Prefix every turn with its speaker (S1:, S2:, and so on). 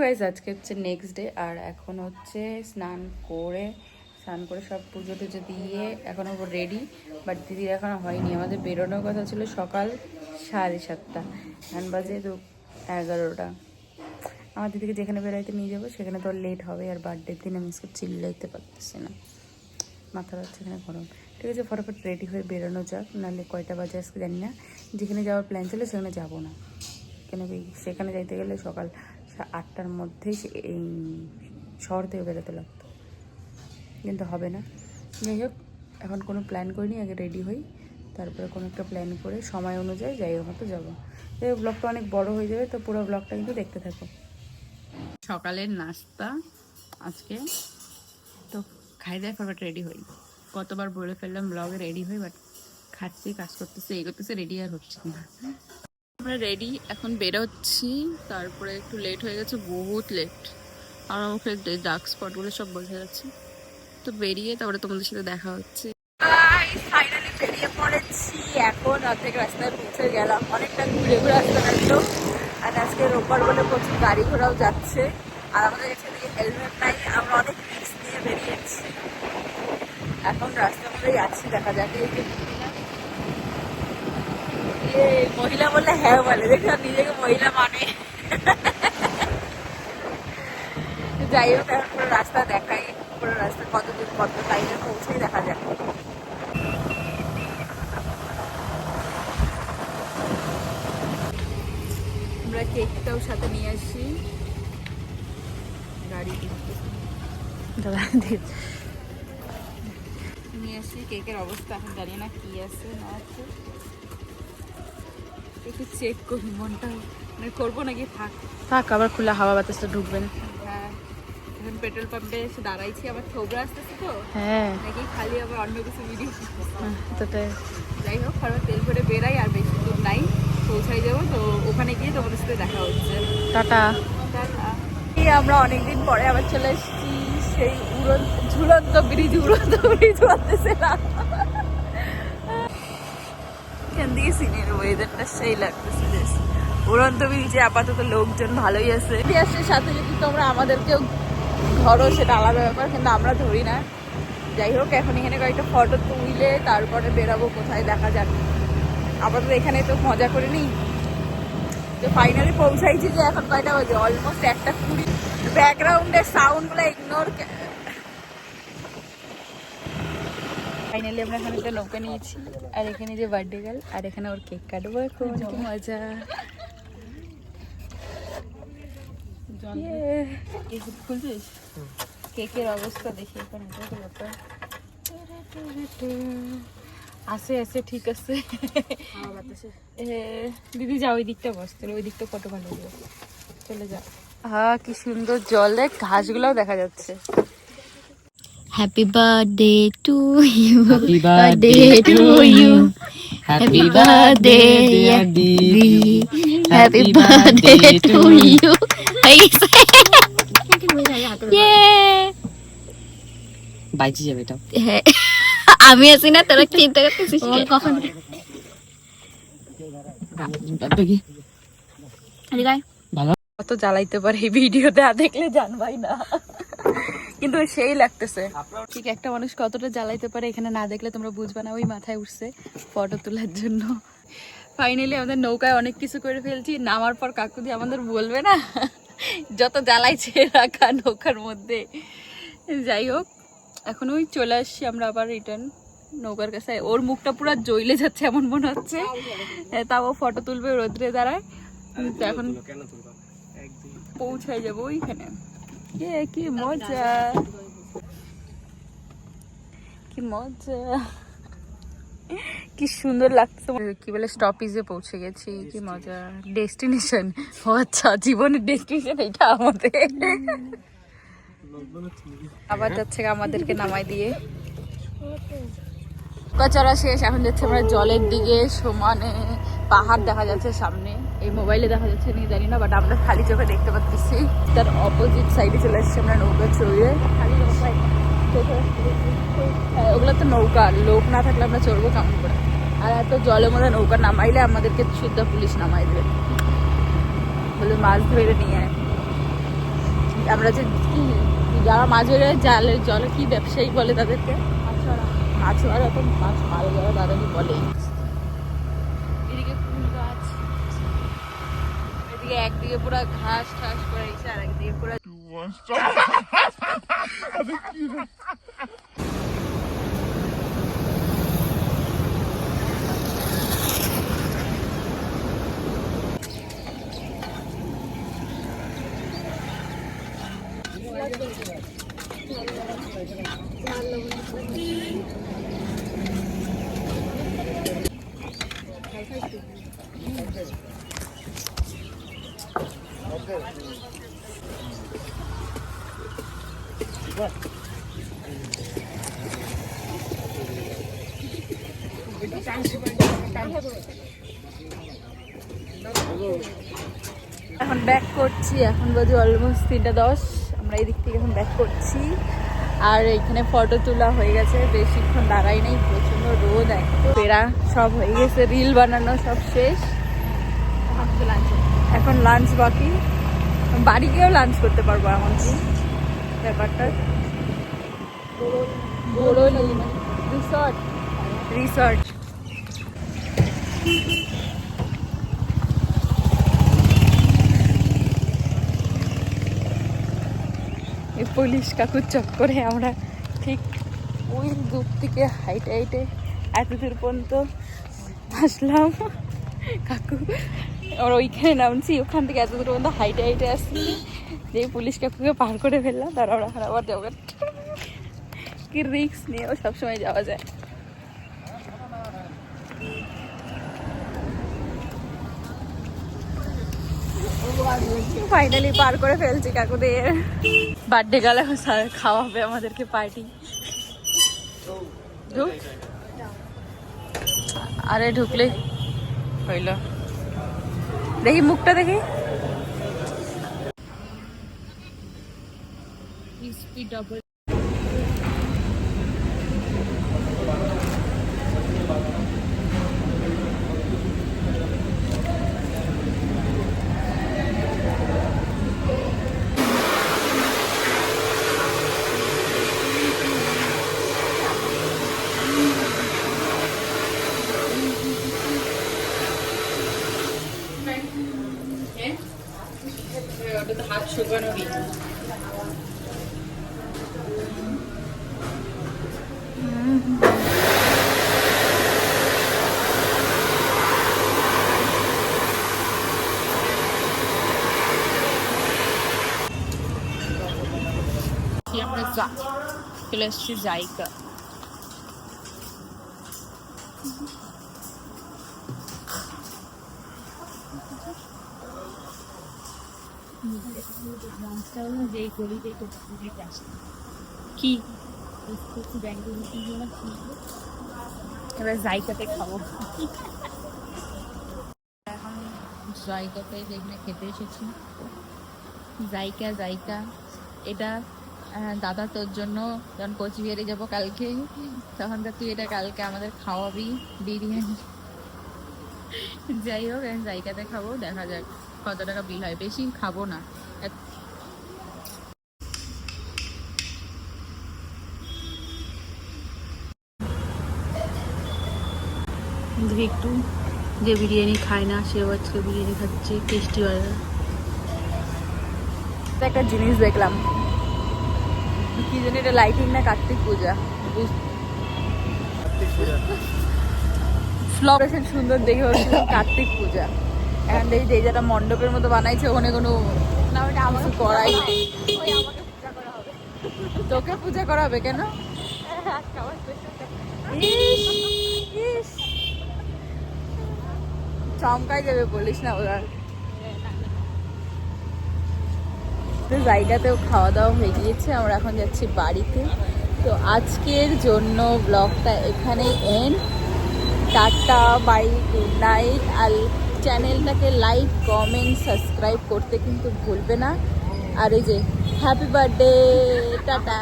S1: Guys আজকে হচ্ছে next day আর এখন হচ্ছে স্নান করে স্নান করে সব পুজো টুজো দিয়ে এখন রেডি বাট দিদির এখনও হয়নি। আমাদের বেরোনোর কথা ছিল সকাল সাড়ে সাতটা। এখন বাজে তো এগারোটা। আমার দিদিকে যেখানে বেরোইতে নিয়ে যাব, সেখানে তো লেট হবে, আর বার্থডের দিন আমি আজকে চিল্লাইতে পারতেছি না। মাথা হচ্ছে এখানে গরম। ঠিক আছে, ফটাফট রেডি হয়ে বেরোনো যাক, নাহলে কয়টা বাজে আজকে জানি না। যেখানে যাওয়ার প্ল্যান ছিল, সেখানে যাব না। কেন সেখানে যাইতে গেলে সকাল আটটার মধ্যেই এই শহর থেকে বেরোতে লাগতো। কিন্তু হবে না। যাই হোক, এখন কোনো প্ল্যান করিনি, আগে রেডি হই। তারপরে কোনো একটা প্ল্যান করে সময় অনুযায়ী যাই মতো যাব। হোক ব্লগটা অনেক বড় হয়ে যাবে, তো পুরো ব্লগটা কিন্তু দেখতে থাকো। সকালের নাস্তা আজকে। তো খাই দাই ফরফট রেডি হই। কতবার বলে ফেললাম ব্লগে রেডি হই বাট খাচ্ছি, কাজ করতেছে, এই করতেছে রেডি আর হচ্ছে না। আমরা রেডি এখন বেরোচ্ছি। তারপরে একটু লেট হয়ে গেছে, বহুত লেট আমার মুখে ডার্ক স্পটগুলো সব বোঝা যাচ্ছে। তো বেরিয়ে তারপরে তোমাদের সাথে দেখা হচ্ছে। বেরিয়ে পড়েছি। এখন অর্ধেক রাস্তায় গেলাম। অনেকটা ঘুরে আর প্রচুর গাড়ি ঘোড়াও যাচ্ছে। আর আমাদের এখানে হেলমেট নিয়ে এখন রাস্তার মধ্যেই আছি, দেখা যাক। এই যে মহিলা বললে হ্যাঁ বলে। দেখলাম নিজেকে মহিলা মানে। যাই হোক এখন পুরো রাস্তা দেখাই। পুরো রাস্তা কতদূর কত টাইমে পৌঁছেই দেখা যাক। আমরা কেকটাও সাথে নিয়ে আসি। গাড়ি নিয়ে আসি কেকের অবস্থা। এখন জানি না কি আছে না আছে। একটু চেক করি মনটা মানে করব নাকি? থাক।
S2: থাক আবার খোলা হাওয়া বাতাসটা ঢুকবে না।
S1: হ্যাঁ এখন পেট্রোল পাম্পে এসে দাঁড়াইছি আবার থোবরা আসতেছে তো।
S2: হ্যাঁ।
S1: নাকি খালি আবার অন্য কিছু ভিডিও
S2: তোটাই
S1: যাই হোক আবার তেল ভরে বেরাই আর বেশি দূর নাই পৌঁছাই যাব তো ওখানে গিয়ে তোমাদের সাথে দেখা হচ্ছে।
S2: টাটা।
S1: এই আমরা অনেকদিন পরে আবার চলে এসেছি সেই উড়ন ঝুলন্ত ব্রিজ উড়ন্ত ব্রিজ বলতেছিলাম এখান সিনের ওয়েদারটা সেই লাগতেছে বেশ উড়ন্ত ব্রিজে আপাতত লোকজন ভালোই আছে। ইতিহাসের সাথে যদি তোমরা আমাদেরকেও ধরো, সেটা আলাদা ব্যাপার, কিন্তু আমরা ধরি না। যাই হোক, এখন এখানে কয়েকটা ফটো তুলে তারপরে বেরাবো কোথায়, দেখা যাক। আপাতত এখানে তো মজা করে নিই। তো ফাইনালি পৌঁছাইছি যে এখন কয়টা বাজে? অলমোস্ট একটা কুড়ি। ব্যাকগ্রাউন্ডের সাউন্ডগুলো ইগনোর ফাইনালি আমরা এখানে একটা নৌকা নিয়েছি আর এখানে যে বার্থডে গার্ল আর এখানে ওর কেক কাটবো এখন কি মজা! খুলছিস কেকের অবস্থা দেখি এখানে আছে আছে ঠিক আছে। এ, দিদি যা ওই দিকটা বস তাহলে ওই দিকটা কত ভালো চলে যাও। হ্যাঁ কি সুন্দর জলে ঘাসগুলোও দেখা যাচ্ছে।
S2: Happy birthday to you
S3: Happy birthday to you. Happy birthday, dear Didi.
S2: Happy birthday to you
S3: বাইচে যাবে এটা
S2: আমি আছি না তোরা চিন্তা করতেছিস কখন
S3: ভালো
S1: কত জ্বালাইতে পারে এই ভিডিওতে দেখলে জানবাই না। কিন্তু সেই লাগতেছে। ঠিক একটা মানুষ কতটা জ্বালাইতে পারে এখানে না দেখলে তোমরা বুঝবে না ওই মাথায় উঠছে ফটো তোলার জন্য। ফাইনালি আমাদের নৌকায় অনেক কিছু করে ফেলছি নামার পর কাকুদি আমাদের বলবে না যত জ্বালাইছে রাখা নৌকার মধ্যে। যাই হোক এখন ওই চলে আসছি আমরা আবার রিটার্ন নৌকার কাছে। ওর মুখটা পুরো জ্বলে যাচ্ছে এমন মনে হচ্ছে। হ্যাঁ, তাও ফটো তুলবে রোদ্রে দাঁড়ায়। তো এখন পৌঁছায় যাব ওইখানে। এ কি মজা। কি মজা। কি সুন্দর লাগছে। কি বলে স্টপেজে পৌঁছে গেছি। কি মজা। ডেস্টিনেশন ও আচ্ছা জীবনের ডেস্টিনেশন এটা আমাদের। আবার যাচ্ছে আমাদেরকে নামাই দিয়ে। চড়া শেষ এখন যাচ্ছে আমরা জলের দিকে সমানে পাহাড় দেখা যাচ্ছে সামনে। এই মোবাইলে দেখা যাচ্ছে নি জানি না বাট আমরা খালি চোখে দেখতে পাচ্ছি। তার অপোজিট সাইডে চলে এসেছি আমরা নৌকা চড়িয়ে হ্যাঁ, ওগুলো তো নৌকা লোক না থাকলে আমরা চড়বো কেমন করে? আর এত জলের মধ্যে নৌকা নামাইলে আমাদেরকে শুদ্ধ পুলিশ নামাই দেবে। বলে মাছ ধরে নিয়ে আয়। আমরা যে কি যারা মাছ ধরে জালের জলে কি ব্যবসায়ী বলে তাদেরকে? মাছওয়ারা তো মাছ মারে যারা তাদেরকে বলে এদিকে একদিকে পুরো ঘাস ঠাস করে গেছে আর একদিকে পুরো এখন ব্যাক করছি, এখন বাজে অলমোস্ট তিনটা দশ। আমরা এই দিক থেকে এখন ব্যাক করছি। আর এখানে ফটো তোলা হয়ে গেছে, বেশিক্ষণ দাঁড়াই নাই প্রচণ্ড রোদ এখন। পেরা সব হয়ে গেছে রিল বানানো সব শেষ। এখন লাঞ্চ বাকি। বাড়ি গিয়েও লাঞ্চ করতে পারব এমনকি। ব্যাপারটা রিসর্ট রিসর্ট এই পুলিশ কাকুর চক্করে আমরা ঠিক ওই দূর থেকে হাইটে হাইটে এত দূর পর্যন্ত আসলাম কাকু আমরা ওইখানে নামছি ওখান থেকে এত দূর পর্যন্ত হাইটে হাইটে আসছি যে পুলিশ কাকুকে পার করে ফেললাম তারপর আমরা আবার যাব কি রিক্স নিয়েও সবসময় যাওয়া যায়? ফাইনালি পার করে ফেলছি কাকুদের। বার্থডে গেলে স্যার খাওয়াবে আমাদেরকে পার্টি ঢুক। আরে ঢুকলে। হইল। দেখি মুখটা দেখি। કાઢો તો હાથ સુગણ બી આપણે જા પેલા છે જાયકા এসছি জায়গা কি? এবার জায়গাতে খাব। এখন জায়গাতে যেখানে খেতে এসেছি। জায়গা এটা দাদা তোর জন্য যখন কোচবিহারে যাব কালকে তখন তো তুই এটা কালকে আমাদের খাওয়াবি বিরিয়ানি। যাই হোক জায়গাতে খাব দেখা যাক কত টাকা বিল হয়। বেশি খাব না। এক- একটু যে বিরিয়ানি খায় না সেও আজকে বিরিয়ানি খাচ্ছে টেস্টি একটা জিনিস দেখলাম। কি জানি এটা লাইটিং না কার্তিক পূজা। ফ্লোরেশন সুন্দর দেখে কার্তিক পূজা। এখন এই যে যারা মণ্ডপের মতো বানাইছে ওখানে কোনো না ওটা আমাকে করাই তোকে পূজা করা হবে কেন? ইস, ইস। চমকাই যাবে, বলিস না ওরা। জায়গাতেও খাওয়া দাওয়া হয়ে গিয়েছে, আমরা এখন যাচ্ছি বাড়িতে। তো আজকের জন্য ব্লগটা এখানেই এন্ড টাটা, বাই গুড নাইট আর চ্যানেলটাকে লাইক কমেন্ট সাবস্ক্রাইব করতে কিন্তু ভুলবে না। আর এই যে হ্যাপি বার্থডে টাটা।